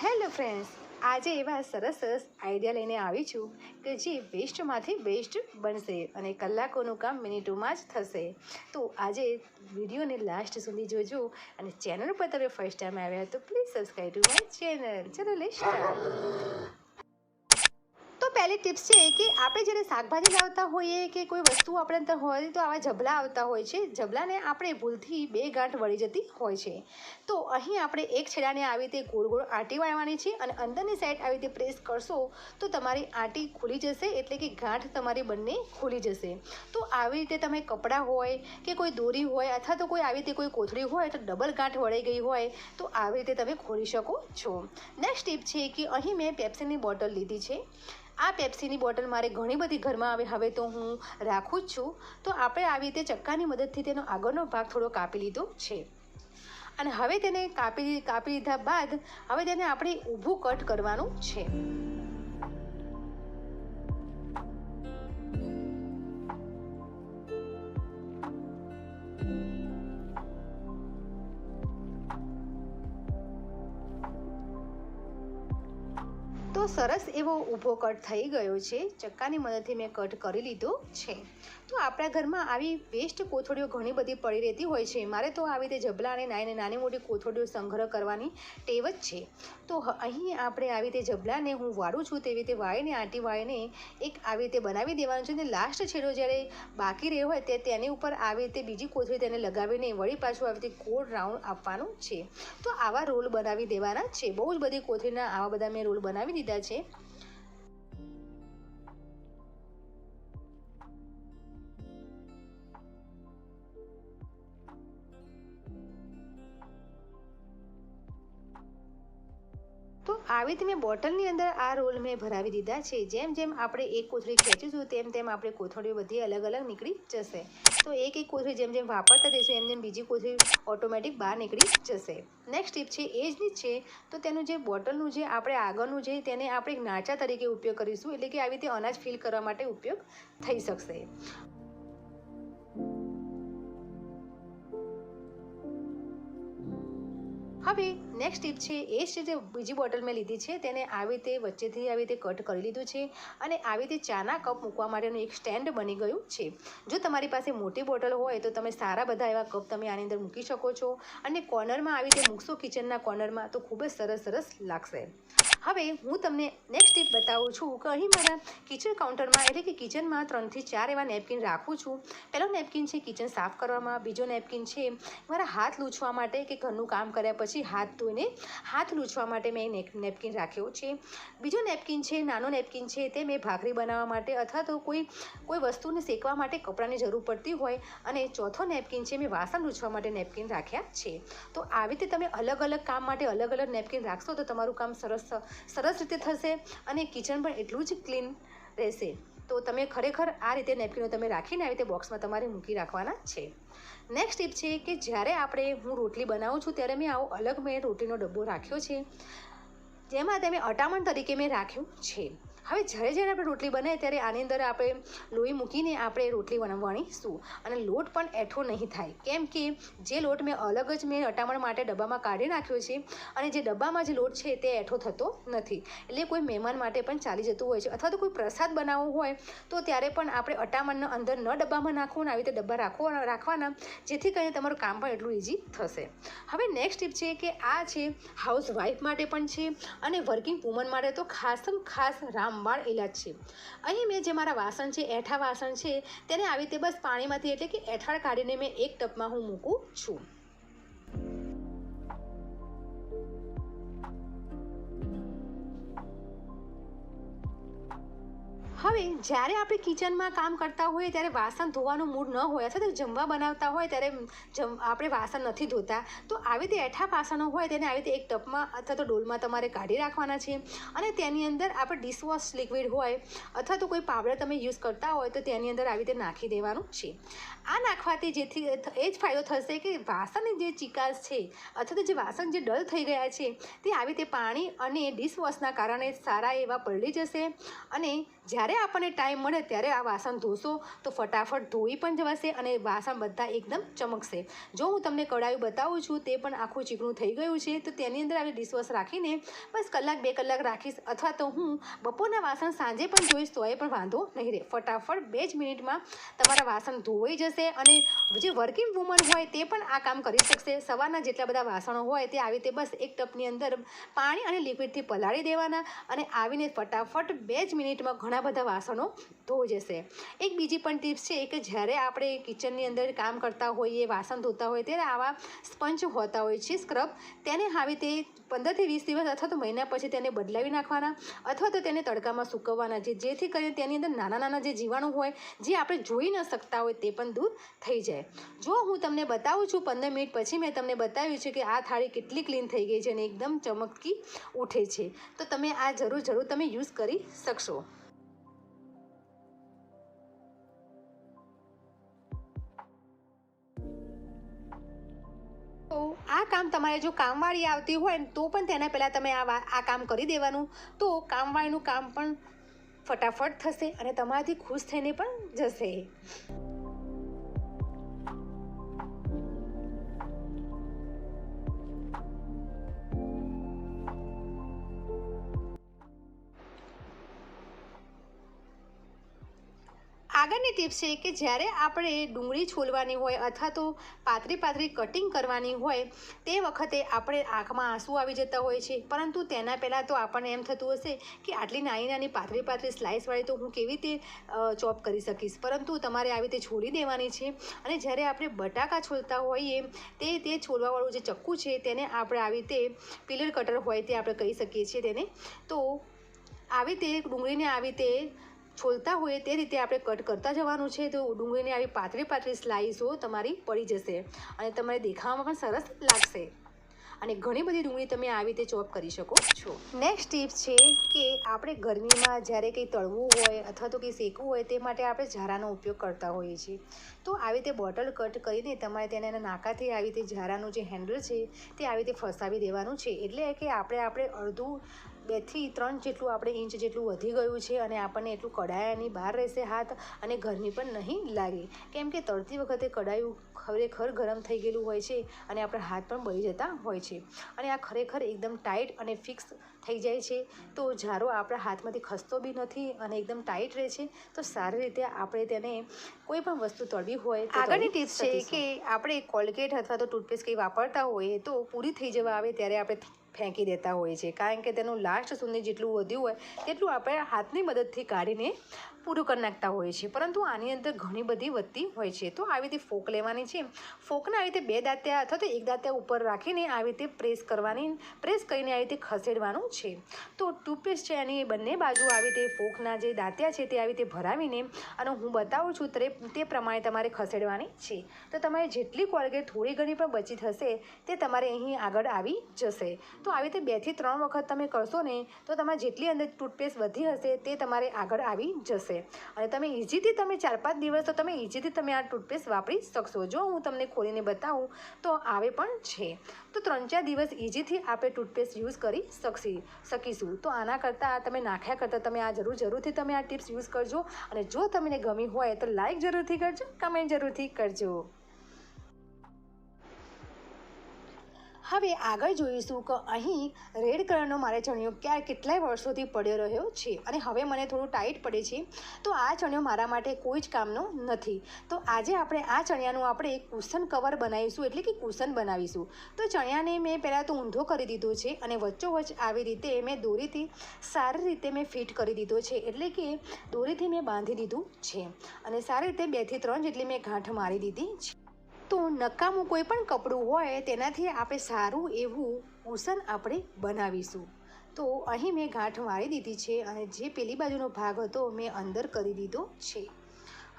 Hello friends, આજે એવા સરસ સરસ આઈડિયા લઈને આવી છું કે જે વેસ્ટમાંથી બેસ્ટ બનશે અને કલાકોનું કામ મિનિટોમાં જ થશે. તો આજે વિડીયોને લાસ્ટ સુધી જોજો અને ચેનલ પર તમે ફર્સ્ટ ટાઈમ આવ્યા તો please subscribe to my channel ચલો લે સ્ટાર્ટ તો પહેલી ટિપ્સ છે કે આપણે જ્યારે શાકભાજી લાવતા હોઈએ કે કોઈ વસ્તુ આપણે અંદર હોય તો આવા જબલા આવતા હોય છે. જબલાને આપણે ભૂલથી બે ગાંઠ વળી જતી હોય છે. તો અહીં આપણે એક છેડાને આવી રીતે ગોળ ગોળ આંટી વાળવાની છે અને અંદરની સાઈડ આવી રીતે પ્રેસ કરશો તો તમારી આંટી ખુલી જશે એટલે કે ગાંઠ તમારી બંને ખુલી જશે. તો આવી રીતે તમે કપડાં હોય કે કોઈ દોરી હોય અથવા તો કોઈ આવી રીતે કોઈ કોથળી હોય તો ડબલ ગાંઠ વળી ગઈ હોય તો આવી રીતે તમે ખોલી શકો છો. નેક્સ્ટ ટીપ છે કે અહીં મેં પેપ્સીની બોટલ લીધી છે. આ પેપ્સીની બોટલ મારે ઘણી બધી ઘરમાં આવે, હવે તો હું રાખું જ છું. તો આપણે આવી રીતે ચક્કાની મદદથી તેનો આગળનો ભાગ થોડો કાપી લીધો છે. અને હવે તેને કાપી કાપી લીધા બાદ હવે તેને આપણે ઊભું કટ કરવાનું છે. સરસ એવો ઊભો કટ થઈ ગયો છે. ચક્કાની મદદથી મેં કટ કરી લીધો છે. તો આપણા ઘરમાં આવી વેસ્ટ કોથળીઓ ઘણી બધી પડી રહેતી હોય છે. મારે તો આવી રીતે જબલા અને નાની નાની મોટી કોથળીઓ સંગ્રહ કરવાની ટેવ જ છે. તો અહીં આપણે આવી રીતે જબલાને હું વાળું છું તેવી રીતે વાળીને, આંટી વાળીને એક આવી રીતે બનાવી દેવાનું છે. અને લાસ્ટ છેડો જ્યારે બાકી રહ્યો હોય તે તેની ઉપર આવી રીતે બીજી કોથળી તેને લગાવીને વળી પાછું આવી રીતે ગોળ રાઉન્ડ આપવાનું છે. તો આવા રોલ બનાવી દેવાના છે. બહુ જ બધી કોથળીના આવા બધા મેં રોલ બનાવી દીધા છે. આવી રીતે મેં બોટલની અંદર આ રોલ મેં ભરાવી દીધા છે. જેમ જેમ આપણે એક કોથળી ખેંચીશું, તેમ તેમ આપણે કોથળીઓ બધી અલગ અલગ નીકળી જશે. તો એક એક કોથળી જેમ જેમ વાપરતા જઈશું, એમ જેમ બીજી કોથળી ઓટોમેટિક બહાર નીકળી જશે. નેક્સ્ટ ટીપ છે એ જ છે, તો તેનું જે બોટલનું જે આપણે આગળનું છે તેને આપણે નાચા તરીકે ઉપયોગ કરીશું, એટલે કે આવી રીતે અનાજ ફિલ કરવા માટે ઉપયોગ થઈ શકશે. હવે નેક્સ્ટ ટીપ છે એ જ જે બીજી બોટલ મેં લીધી છે તેને આવી રીતે વચ્ચેથી આવી રીતે કટ કરી લીધું છે અને આવી રીતે ચાના કપ મૂકવા માટેનું એક સ્ટેન્ડ બની ગયું છે. જો તમારી પાસે મોટી બોટલ હોય તો તમે સારા બધા એવા કપ તમે આની અંદર મૂકી શકો છો અને કોર્નરમાં આવી રીતે મૂકશો કિચનના કોર્નરમાં તો ખૂબ જ સરસ સરસ લાગશે. હવે હું તમને નેક્સ્ટ ટીપ બતાવું છું. કે અહીં મારા કિચન કાઉન્ટરમાં એટલે કે કિચનમાં ત્રણથી ચાર એવા નેપકિન રાખું છું. પહેલો નેપકિન છે કિચન સાફ કરવામાં, બીજો નેપકિન છે મારા હાથ લૂછવા માટે કે ઘરનું કામ કર્યા પછી હાથ ધોઈને હાથ લૂછવા માટે મેં નેપકિન રાખ્યો છે. બીજો નેપકિન છે, નાનો નેપકિન છે, તે મેં ભાખરી બનાવવા માટે અથવા તો કોઈ કોઈ વસ્તુને શેકવા માટે કપડાની જરૂર પડતી હોય અને ચોથો નેપકિન છે મેં વાસણ લૂછવા માટે નેપકિન રાખ્યા છે. તો આવી રીતે તમે અલગ અલગ કામ માટે અલગ અલગ નેપકિન રાખશો તો તમારું કામ સરસ સરસ રીતે થશે અને કિચન પણ એટલું જ ક્લીન રહેશે. તો તમે ખરેખર આ રીતે નેપકિનો તમે રાખીને આવી રીતે બોક્સમાં તમારે મૂકી રાખવાના છે. નેક્સ્ટ ટીપ છે કે જ્યારે આપણે હું રોટલી બનાવું છું ત્યારે મેં આવો અલગ મેં રોટલીનો ડબ્બો રાખ્યો છે. જેમાં તમે અટામણ તરીકે મેં રાખ્યું છે. હવે જ્યારે જ્યારે આપણે રોટલી બનાવીએ ત્યારે આની અંદર આપણે લોહી મૂકીને આપણે રોટલી બનાવણીશું અને લોટ પણ એઠો નહીં થાય. કેમ કે જે લોટ મેં અલગ જ મેં અટામણ માટે ડબ્બામાં કાઢી નાખ્યો છે અને જે ડબ્બામાં જે લોટ છે તે એઠો થતો નથી. એટલે કોઈ મહેમાન માટે પણ ચાલી જતું હોય છે અથવા તો કોઈ પ્રસાદ બનાવવો હોય તો ત્યારે પણ આપણે અટામણના અંદર ન ડબ્બામાં નાખવું ને આવી રીતે ડબ્બા રાખવો, રાખવાના, જેથી કરીને તમારું કામ પણ એટલું ઇઝી થશે. હવે નેક્સ્ટ ટીપ છે કે આ છે હાઉસ વાઇફ માટે પણ છે અને વર્કિંગ વુમન માટે તો ખાસમ ખાસ રામબાણ ઇલાજ છે. અહીં મેં જે મારા વાસણ છે, એઠા વાસણ છે, તેને આવી રીતે બસ પાણીમાંથી એટલે કે એઠાળ કાઢીને મેં એક ટપમાં હું મૂકું છું. હવે જ્યારે આપણે કિચનમાં કામ કરતા હોઈએ ત્યારે વાસણ ધોવાનું મૂડ ન હોય, અથવા તો જમવા બનાવતા હોય ત્યારે જમ, આપણે વાસણ નથી ધોતા. તો આવી રીતે એઠા વાસણો હોય તેને આવી રીતે એક ટપમાં અથવા તો ડોલમાં તમારે કાઢી રાખવાના છે. અને તેની અંદર આપણે ડિશવોશ લિક્વિડ હોય અથવા તો કોઈ પાવડર તમે યુઝ કરતા હોય તો તેની અંદર આવી રીતે નાખી દેવાનું છે. આ નાખવાથી જેથી એ જ ફાયદો થશે કે વાસણની જે ચિકાસ છે અથવા તો જે વાસણ જે ડલ થઈ ગયા છે તે આવી રીતે પાણી અને ડિશવોશના કારણે સારા એવા પલળી જશે અને જ્યારે આપણને ટાઈમ મળે ત્યારે આ વાસણ ધોશો, તો ફટાફટ ધોઈ પણ જવાશે અને વાસણ બધા એકદમ ચમકશે. જો હું તમને કડાયું બતાવું છું, તે પણ આખું ચીકણું થઈ ગયું છે, તો તેની અંદર આવી ડિશવોશ રાખીને બસ કલાક બે કલાક રાખીશ. અથવા તો હું બપોરના વાસણ સાંજે પણ જોઈશ એ પણ વાંધો નહીં રહે. ફટાફટ બે જ મિનિટમાં તમારા વાસણ ધોવાઈ જશે અને જે વર્કિંગ વુમન હોય તે પણ આ કામ કરી શકશે. સવારના જેટલા બધા વાસણો હોય તે આવી રીતે બસ એક ટપની અંદર પાણી અને લિક્વિડથી પલાળી દેવાના અને આવીને ફટાફટ બે જ મિનિટમાં ઘણા બધા વાસણો ધોઈ જશે. એક બીજી પણ ટિપ્સ છે, કે જ્યારે આપણે કિચનની અંદર કામ કરતા હોઈએ, વાસણ ધોતા હોય ત્યારે આવા સ્પંચ હોતા હોય છે સ્ક્રબ તેને આવી તે પંદરથી વીસ દિવસ અથવા તો મહિના પછી તેને બદલાવી નાખવાના, અથવા તો તેને તડકામાં સૂકવવાના છે. જેથી કરીને તેની અંદર નાના નાના જે જીવાણુ હોય, જે આપણે જોઈ ન શકતા હોય, તે પણ દૂર થઈ જાય. જો હું તમને બતાવું છું, પંદર મિનિટ પછી મેં તમને બતાવ્યું છે કે આ થાળી કેટલી ક્લીન થઈ ગઈ છે અને એકદમ ચમકી ઉઠે છે. તો તમે આ જરૂર જરૂર તમે યુઝ કરી શકશો. તો આ કામ તમારે જો કામવાળી આવતી હોય ને, તો પણ તેના પહેલાં તમે આ આ કામ કરી દેવાનું. તો કામવાળીનું કામ પણ ફટાફટ થશે અને તમારાથી ખુશ થઈને પણ જશે. આગળની ટિપ્સ છે કે જ્યારે આપણે ડુંગળી છોલવાની હોય અથવા તો પાતળી પાતળી કટિંગ કરવાની હોય, તે વખતે આપણે આંખમાં આંસુ આવી જતા હોય છે. પરંતુ તેના પહેલાં તો આપણને એમ થતું હશે કે આટલી નાની નાની પાતળી પાતળી સ્લાઇસવાળી તો હું કેવી રીતે ચોપ કરી શકીશ? પરંતુ તમારે આવી રીતે છોડી દેવાની છે અને જ્યારે આપણે બટાકા છોલતા હોઈએ, તે તે છોલવાવાળું જે ચક્કુ છે તેને આપણે આવી રીતે પિલર કટર હોય તે આપણે કહી શકીએ છીએ તેને. તો આવી રીતે ડુંગળીને આવી રીતે છોલતા હોય તે રીતે આપણે કટ કરતા જવાનું છે. તો ડુંગળીની આવી પાતળી પાતળી સ્લાઈસો તમારી પડી જશે અને તમારે દેખાવામાં પણ સરસ લાગશે. અને ઘણી બધી ડુંગળી તમે આવી રીતે ચોપ કરી શકો છો. નેક્સ્ટ ટિપ્સ છે કે આપણે ગરમીમાં જ્યારે કંઈ તળવું હોય અથવા તો કંઈ શેકવું હોય તે માટે આપણે ઝારાનો ઉપયોગ કરતા હોઈએ છીએ. તો આવી રીતે બોટલ કટ કરીને તમારે તેને નાકાથી આવી રીતે ઝારાનું જે હેન્ડલ છે તે આવી રીતે ફસાવી દેવાનું છે. એટલે કે આપણે આપણે અડધું બેથી ત્રણ જેટલું આપણે ઇંચ જેટલું વધી ગયું છે અને આપણને એટલું કડાયાની બહાર રહેશે હાથ અને ગરમી પણ નહીં લાગે. કેમ કે તળતી વખતે કડાયું ખરેખર ગરમ થઈ ગયેલું હોય છે અને આપણા હાથ પણ બળી જતા હોય છે. અને આ ખરેખર એકદમ ટાઈટ અને ફિક્સ થઈ જાય છે. તો જારો આપણા હાથમાંથી ખસતો બી નથી અને એકદમ ટાઈટ રહે છે. તો સારી રીતે આપણે તેને કોઈ પણ વસ્તુ તળવી હોય આગળની ટિપ્સ છે કે આપણે કોલગેટ અથવા તો ટૂથપેસ્ટ કંઈ વાપરતા હોઈએ તો પૂરી થઈ જવા આવે ત્યારે આપણે ફેંકી દેતા હોઈએ છીએ કારણ કે તેનું લાસ્ટ સુધી જેટલું વધ્યું હોય, તેટલું આપણે હાથની મદદથી કાઢીને પૂરું કરી નાખતા હોઈએ છીએ. પરંતુ આની અંદર ઘણી બધી વધતી હોય છે. તો આવી રીતે ફોક લેવાની છે. ફોકને આવી રીતે બે દાંત્યા અથવા તો એક દાંત્યા ઉપર રાખીને આવી રીતે પ્રેસ કરવાની, પ્રેસ કરીને આવી રીતે ખસેડવાનું છે. તો ટૂથપેસ્ટ છે એની બંને બાજુ આવી રીતે ફોકના જે દાંત્યા છે તે આવી રીતે ભરાવીને અને હું બતાવું છું તે તે પ્રમાણે તમારે ખસેડવાની છે. તો તમારે જેટલી કોલગેટ થોડી ઘણી પણ બચી થશે તે તમારે અહીં આગળ આવી જશે. તો આવી રીતે બેથી ત્રણ વખત તમે કરશો ને, તો તમારે જેટલી અંદર ટૂથપેસ્ટ વધી હશે તે તમારે આગળ આવી જશે. અને તમે ઇઝીથી તમે ચાર પાંચ દિવસ તો તમે ઇઝીથી તમે આ ટૂથપેસ્ટ વાપરી શકશો. જો હું તમને ખોલીને બતાવું, તો આવે પણ છે. તો ત્રણ ચાર દિવસ ઇઝીથી આપણે ટૂથપેસ્ટ યુઝ કરી શકશી, શકીશું. તો આના કરતાં તમે નાખ્યા કરતાં તમે આ જરૂર, જરૂરથી તમે આ ટિપ્સ યુઝ કરજો. અને જો તમને ગમી હોય તો લાઈક જરૂરથી કરજો, કમેન્ટ જરૂરથી કરજો. હવે આગળ જોઈશું કે અહીં રેડ કલરનો મારે ચણિયો ક્યાં કેટલાય વર્ષોથી પડ્યો રહ્યો છે અને હવે મને થોડું ટાઈટ પડે છે, તો આ ચણિયો મારા માટે કોઈ જ કામનો નથી. તો આજે આપણે આ ચણિયાનું આપણે એક કુશન કવર બનાવીશું, એટલે કે કુશન બનાવીશું. તો ચણિયાને મેં પહેલાં તો ઊંધો કરી દીધો છે અને વચ્ચોવચ્ચ આવી રીતે મેં દોરીથી સારી રીતે મેં ફિટ કરી દીધો છે, એટલે કે દોરીથી મેં બાંધી દીધું છે. અને સારી રીતે બેથી ત્રણ જેટલી મેં ગાંઠ મારી દીધી છે. તો નકામું કોઈ પણ કપડું હોય તેનાથી આપણે સારું એવું કુશન આપણે બનાવીશું. તો અહીં મેં ગાંઠ મારી દીધી છે અને જે પેલી બાજુનો ભાગ હતો મેં અંદર કરી દીધો છે.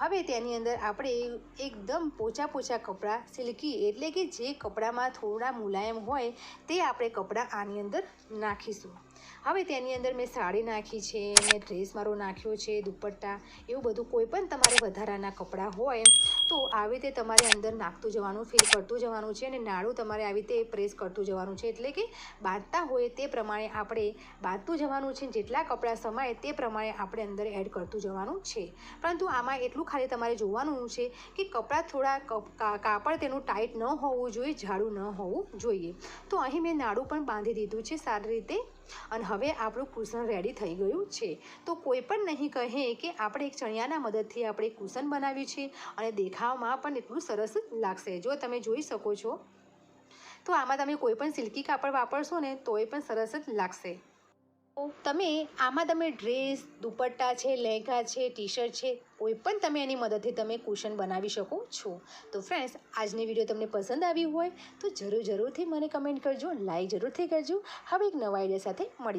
હવે તેની અંદર આપણે એકદમ પોચા પોચા કપડાં, સિલ્કી એટલે કે જે કપડામાં થોડા મુલાયમ હોય તે આપણે કપડાં આની અંદર નાખીશું. હવે તેની અંદર મેં સાડી નાખી છે, મેં ડ્રેસ મારો નાખ્યો છે, દુપટ્ટા, એવું બધું કોઈ પણ તમારે વધારાના કપડાં હોય, તો આવી રીતે તમારે અંદર નાખતું જવાનું ફીલ કરતું જવાનું છે અને નાડું તમારે આવી રીતે પ્રેસ કરતું જવાનું છે. એટલે કે બાંધતા હોય તે પ્રમાણે આપણે બાંધતું જવાનું છે, જેટલા કપડાં સમાય તે પ્રમાણે આપણે અંદર એડ કરતું જવાનું છે. પરંતુ આમાં એટલું ખાલી તમારે જોવાનું છે કે કપડાં થોડા કપ- કાપડ તેનું ટાઈટ ન હોવું જોઈએ, જાડું ન હોવું જોઈએ. તો અહીં મેં નાડું પણ બાંધી દીધું છે, સારી રીતે અને હવે આપણું કુશન રેડી થઈ ગયું છે. તો કોઈ પણ નહીં કહે કે આપણે એક ચણિયાના મદદથી આપણે કુશન બનાવ્યું છે અને દેખાવમાં પણ એટલું સરસ લાગશે. જો તમે જોઈ શકો છો, તો આમાં તમે કોઈ પણ સિલ્કી કાપડ વાપરશો ને તોય પણ સરસ જ લાગશે. તમે, આમાં તમે ડ્રેસ, દુપટ્ટા છે, લહેંગા છે ટી શર્ટ છે, કોઈ પણ તમે એની મદદથી તમે કુશન બનાવી શકો છો. તો ફ્રેન્ડ્સ આજની વીડિયો તમને પસંદ આવી હોય તો જરૂર જરૂરથી મને કમેન્ટ કરજો લાઈક જરૂરથી કરજો. હવે એક નવા આઈડિયા સાથે મળી